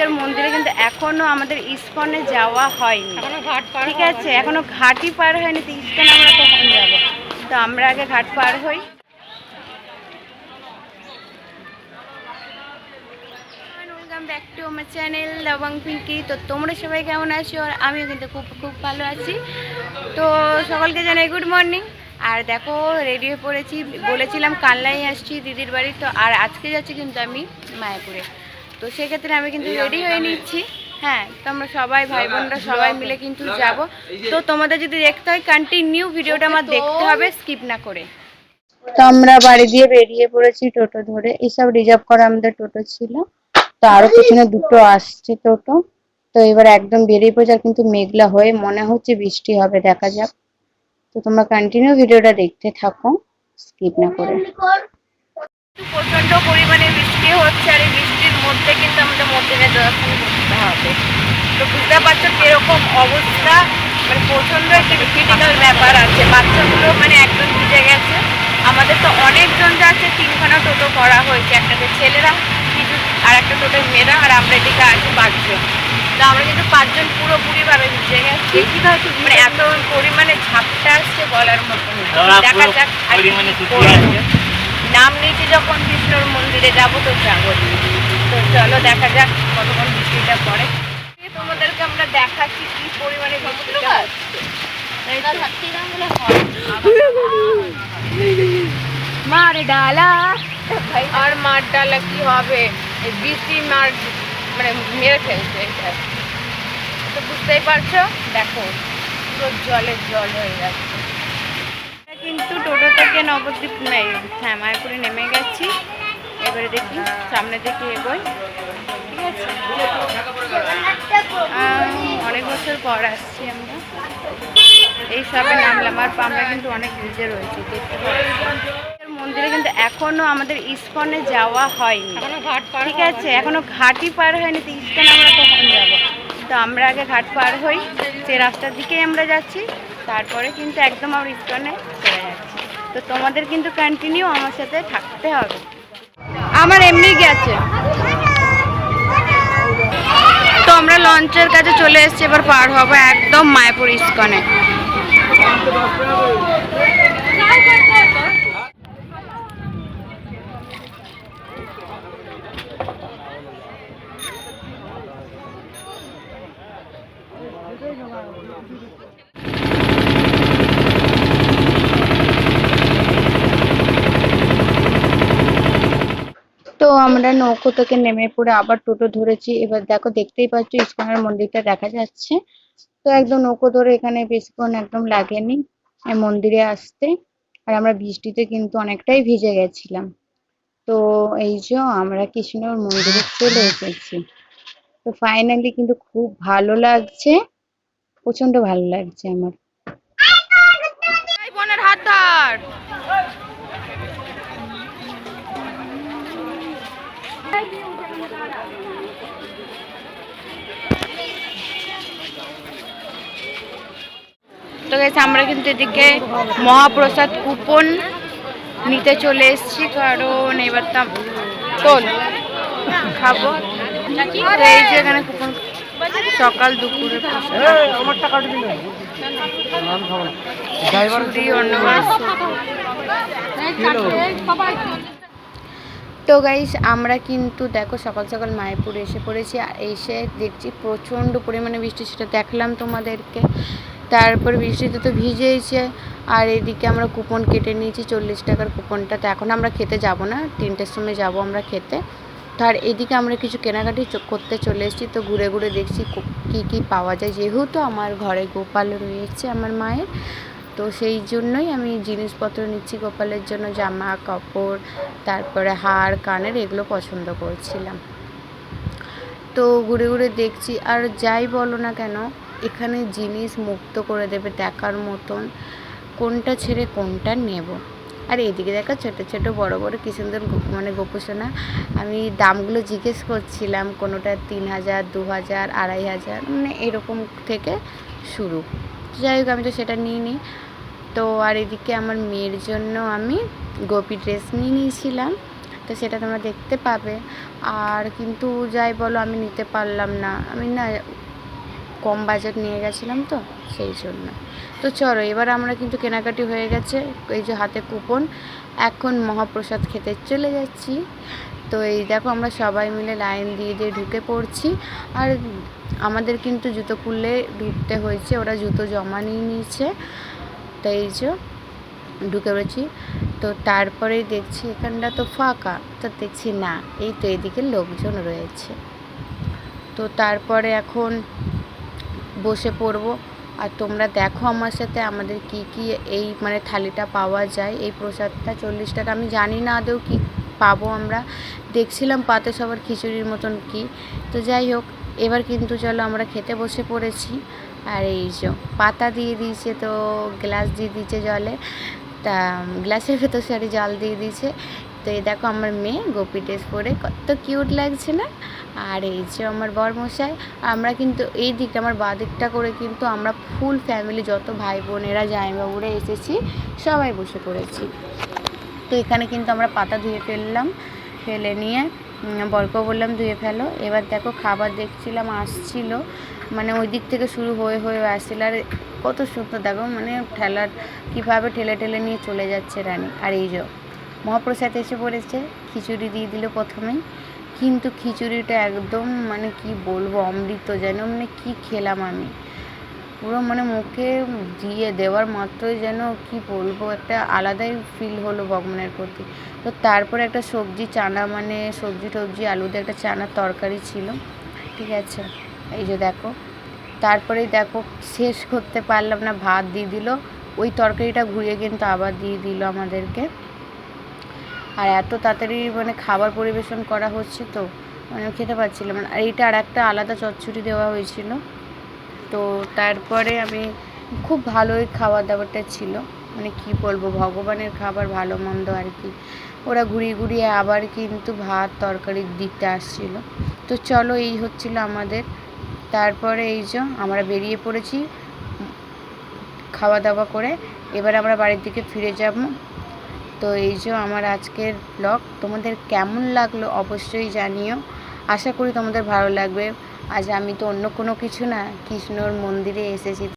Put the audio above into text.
আম্বিকার মন্দিরে কিন্তু এখনও আমাদের ইস্কনে যাওয়া হয়নি। এখনও ঠিক আছে এখনও ঘাটই পার হয়নি তো ইস্কনে আমরা কখন যাব। তো আমরা আগে ঘাট পার হই। ওয়েলকাম ব্যাক টু আমার চ্যানেল দবং পিঙ্কি তো তোমরা সবাই কেমন আছো? আর আমিও কিন্তু খুব খুব ভালো আছি। তো সকলকে জানাই গুড মর্নিং আর দেখো রেডি হয়ে পড়েছি। বলেছিলাম কালনাই আসছি দিদির বাড়ি। তো আর আজকে যাচ্ছি কিন্তু আমি মায়াপুরে। তো সেক্ষেত্রে আমি কিন্তু রেডি হয়ে নিচ্ছি। হ্যাঁ তো আমরা সবাই ভাই বোনরা সবাই মিলে কিন্তু যাব। তো তোমাদের যদি দেখতে হয় কন্টিনিউ ভিডিওটা আমার দেখতে হবে স্কিপ না করে। তো আমরা বাড়ি দিয়ে বেরিয়ে পড়েছি টোটো ধরে। এইসব রিজার্ভ করা আমাদের টোটো ছিল। তো আরও পিছনে দুটো আসছে টোটো। তো এবার একদম বেরিয়ে পড়েছে আর কিন্তু মেঘলা হয়ে মনে হচ্ছে বৃষ্টি হবে দেখা যাক। তো তোমরা কন্টিনিউ ভিডিওটা দেখতে থাকো স্কিপ না করে। প্রচণ্ড পরিমাণে বৃষ্টি হচ্ছে আর এই বৃষ্টির মধ্যে কিন্তু আমাদের মন্দিরে দর্শন করতে হবে। তো বুঝতে পারছ কীরকম অবস্থা? মানে প্রচণ্ড একটা ক্রিটিক্যাল ব্যাপার আছে। বাচ্চাগুলো মানে একদম ভিজে গেছে। আমাদের তো অনেকজন যাচ্ছে তিনখানা টোটো করা হয়েছে। একটাতে ছেলেরা কিছু আর একটা টোটো মেয়েরা আর আমরা এদিকে আছি পাঁচজন। তো আমরা কিন্তু পাঁচজন পুরোপুরিভাবে ভিজে গেছি। মানে এত পরিমাণে ঝাপটা আসছে বলার মতো দেখা যাক। নাম নিয়েছি যখন বিষ্ণুর মন্দিরে যাব তো যাব। তো চলো দেখা যাক কতক্ষণ বৃষ্টিটা পড়ে। তোমাদেরকে আমরা দেখাচ্ছি কি পরিমাণে বৃষ্টিটা? মার ডালা। আর মার ডালা কি হবে? বৃষ্টি মার মানে মেরে ফেলছে এটা তো বুঝতেই পারছ? দেখো পুরো জলে জল হয়ে যাচ্ছে। কিন্তু টোটো থেকে নবদ্বীপ নেই হ্যাঁ মায়াপুরে নেমে গেছি। এবারে দেখি সামনে থেকে আহ, অনেক বছর পর আসছি আমরা। এই সবে নামলাম আর আমরা কিন্তু অনেক ভিজে রয়েছি মন্দিরে কিন্তু এখনও আমাদের ইস্কনে যাওয়া হয়নি। ঠিক আছে এখনও ঘাটই পার হয়নি তো ইস্কনে আমরা কখন যাব। তো আমরা আগে ঘাট পার হই সে রাস্তার দিকেই আমরা যাচ্ছি তারপরে কিন্তু একদম আমরা ইস্কনে চলে যাচ্ছি। তো তোমাদের কিন্তু কন্টিনিউ আমার সাথে থাকতে হবে। আমার এমনি গেছে। আমরা লঞ্চের কাছে চলে এসেছি এবার পার হব একদম মায়াপুর ইস্কনে তো আমরা নৌকো থেকে নেমে পড়ে আবার টোটো ধরেছি। এবার দেখো দেখতেই পাচ্ছ, ইস্কনের মন্দিরটা দেখা যাচ্ছে। তো একদম নৌকো ধরে এখানে বেশিক্ষণ একদম লাগেনি মন্দিরে আসতে। আর আমরা বৃষ্টিতে কিন্তু অনেকটাই ভিজে গেছিলাম। তো এই যে আমরা কৃষ্ণর মন্দিরে চলে এসেছি। তো ফাইনালি কিন্তু খুব ভালো লাগছে প্রচণ্ড ভালো লাগছে আমার। বোনের হাত ধর। তো গেছে আমরা কিন্তু এদিকে মহাপ্রসাদ কুপন নিতে চলে এসেছি। কারণ এবার তো তোল খাব। তো এই যে এখানে কুপন সকাল দুপুরে তো গাইস আমরা কিন্তু দেখো সকাল সকাল মায়াপুর এসে পড়েছি। আর এসে দেখছি প্রচণ্ড পরিমাণে বৃষ্টি। সেটা দেখলাম তোমাদেরকে। তারপর বৃষ্টিতে তো ভিজেইছে। আর এদিকে আমরা কুপন কেটে নিয়েছি চল্লিশ টাকার কুপনটা। তো এখন আমরা খেতে যাব না, তিনটের সময় যাব আমরা খেতে। আর এদিকে আমরা কিছু কেনাকাটি করতে চলে এসেছি, তো ঘুরে ঘুরে দেখছি কি কি পাওয়া যায়। যেহেতু আমার ঘরে গোপাল রয়েছে আমার মায়ের, তো সেই জন্যই আমি জিনিসপত্র নিচ্ছি গোপালের জন্য, জামা, কাপড়, তারপরে হার, কানের, এগুলো পছন্দ করছিলাম। তো ঘুরে ঘুরে দেখছি, আর যাই বলো না কেন এখানে জিনিস মুক্ত করে দেবে দেখার মতন। কোনটা ছেড়ে কোনটা নেব। আর এদিকে দেখা ছোটো ছোটো বড় বড় কি সুন্দর মানে গোপোষণা আমি দামগুলো জিজ্ঞেস করছিলাম, কোনোটা তিন হাজার, দু হাজার, আড়াই হাজার মানে এরকম থেকে শুরু। যাই হোক, আমি তো সেটা নিয়ে নিই তো আর এদিকে আমার মেয়ের জন্য আমি গোপী ড্রেস নিয়ে নিয়েছিলাম। তো সেটা তোমরা দেখতে পাবে। আর কিন্তু যাই বলো, আমি নিতে পারলাম না। আমি না কম বাজেট নিয়ে গেছিলাম তো, সেই জন্য। তো চলো, এবার আমরা কিন্তু কেনাকাটি হয়ে গেছে, এই যে হাতে কুপন। এখন মহাপ্রসাদ খেতে চলে যাচ্ছি। তো এই দেখো, আমরা সবাই মিলে লাইন দিয়ে দিয়ে ঢুকে পড়ছি। আর আমাদের কিন্তু জুতো খুললে ঢুকতে হয়েছে, ওরা জুতো জমা নিয়ে নিয়েছে। তো এই যে ঢুকে পড়েছি। তো তারপরেই দেখছি এখানটা তো ফাঁকা, তো দেখছি না, এই তো এদিকে লোকজন রয়েছে। তো তারপরে এখন বসে পড়ব। আর তোমরা দেখো আমার সাথে আমাদের কি কি এই মানে থালিটা পাওয়া যায়। এই প্রসাদটা চল্লিশ টাকা। আমি জানি না আদৌ কি পাবো আমরা। দেখছিলাম পাতে সবার খিচুড়ির মতন কি। তো যাই হোক, এবার কিন্তু চলো আমরা খেতে বসে পড়েছি। আর এই যে পাতা দিয়ে দিয়েছে তো, গ্লাস দিয়ে দিয়েছে জলে। তা, গ্লাসের ভেতর সারি জল দিয়ে দিয়েছে। তো এই দেখো আমার মেয়ে গোপী ড্রেস পরে কত কিউট লাগছে না? আর এই যে আমার বরমশাই, আমরা কিন্তু এই দিকটা, আমার বাঁ দিকটা করে কিন্তু আমরা ফুল ফ্যামিলি যত ভাই বোনেরা জামাইবাবুরা এসেছি, সবাই বসে পড়েছি। তো এখানে কিন্তু আমরা পাতা ধুয়ে ফেললাম, ফেলে নিয়ে বরকে বললাম ধুয়ে ফেলো। এবার দেখো খাবার দেখছিলাম, আসছিল। মানে ওই দিক থেকে শুরু হয়ে হয়ে আসছিল। আর কত সুন্দর, দেখো মানে ঠেলার, কীভাবে ঠেলে ঠেলে নিয়ে চলে যাচ্ছে রানী। আর এই যে মহাপ্রসাদ এসে পড়েছে খিচুড়ি দিয়ে দিল প্রথমেই। কিন্তু খিচুড়িটা একদম মানে কি বলব, অমৃত যেন মানে কি খেলাম আমি। পুরো মানে মুখে দিয়ে দেওয়ার মাত্রই যেন কি বলব, একটা আলাদাই ফিল হলো ভগবানের প্রতি। তো তারপরে একটা সবজি চানা মানে সবজি টবজি আলু দিয়ে একটা চানার তরকারি ছিল। ঠিক আছে, এই যে দেখো। তারপরেই দেখো, শেষ করতে পারলাম না, ভাত দিয়ে দিল। ওই তরকারিটা ঘুরিয়ে কিন্তু আবার দিয়ে দিল আমাদেরকে। আর এত তাড়াতাড়ি মানে খাবার পরিবেশন করা হচ্ছে তো মানে খেতে পাচ্ছিলাম না। আর এইটা আর একটা আলাদা চচ্চড়ি দেওয়া হয়েছিল। তো তারপরে আমি খুব ভালোই খাওয়া দাওয়াটা ছিল। মানে কি বলব, ভগবানের খাবার ভালো মন্দ আর কি। ওরা ঘুরিয়ে ঘুরিয়ে আবার কিন্তু ভাত তরকারি দিতে আসছিল। তো চলো এই হচ্ছিল আমাদের। তারপরে এই যে আমরা বেরিয়ে পড়েছি খাওয়া দাওয়া করে। এবার আমরা বাড়ির দিকে ফিরে যাব। তো এই যে আমার আজকের ব্লগ তোমাদের কেমন লাগল অবশ্যই জানিও। আশা করি তোমাদের ভালো লাগবে। আজ আমি তো অন্য কোনো কিছু না, কৃষ্ণর মন্দিরে এসেছি।